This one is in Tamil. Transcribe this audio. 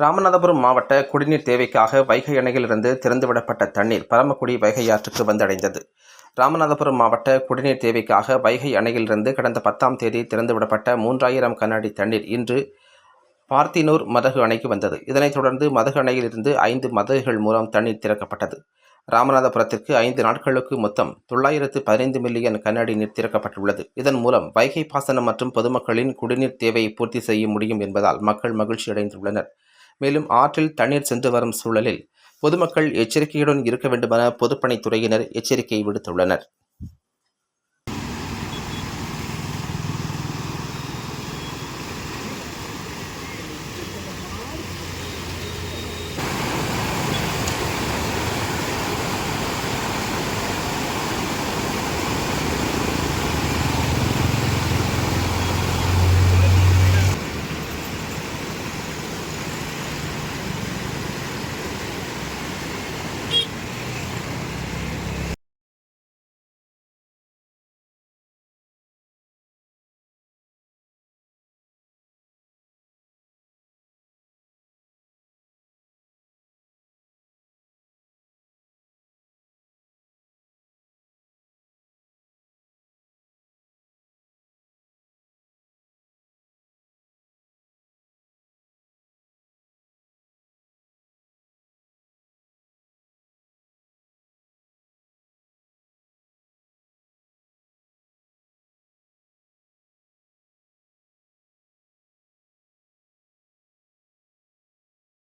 ராமநாதபுரம் மாவட்ட குடிநீர் தேவைக்காக வைகை அணையிலிருந்து திறந்துவிடப்பட்ட தண்ணீர் பரமக்குடி வைகை ஆற்றுக்கு வந்தடைந்தது. ராமநாதபுரம் மாவட்ட குடிநீர் தேவைக்காக வைகை அணையிலிருந்து கடந்த பத்தாம் தேதி திறந்துவிடப்பட்ட மூன்றாயிரம் கண்ணாடி தண்ணீர் இன்று பார்த்தினூர் மதகு அணைக்கு வந்தது. இதனைத் தொடர்ந்து மதகு அணையிலிருந்து ஐந்து மதகுகள் மூலம் தண்ணீர் திறக்கப்பட்டது. ராமநாதபுரத்திற்கு ஐந்து நாட்களுக்கு மொத்தம் தொள்ளாயிரத்து பதினைந்து மில்லியன் கண்ணாடி நீர் திறக்கப்பட்டுள்ளது. இதன் மூலம் வைகை பாசனம் மற்றும் பொதுமக்களின் குடிநீர் தேவையை பூர்த்தி செய்ய முடியும் என்பதால் மக்கள் மகிழ்ச்சி அடைந்துள்ளனர் மேலும் ஆற்றில் தண்ணீர் சென்று வரும் சூழலில் பொதுமக்கள் எச்சரிக்கையுடன் இருக்க வேண்டுமென பொதுப்பணித்துறையினர் எச்சரிக்கை விடுத்துள்ளனர்.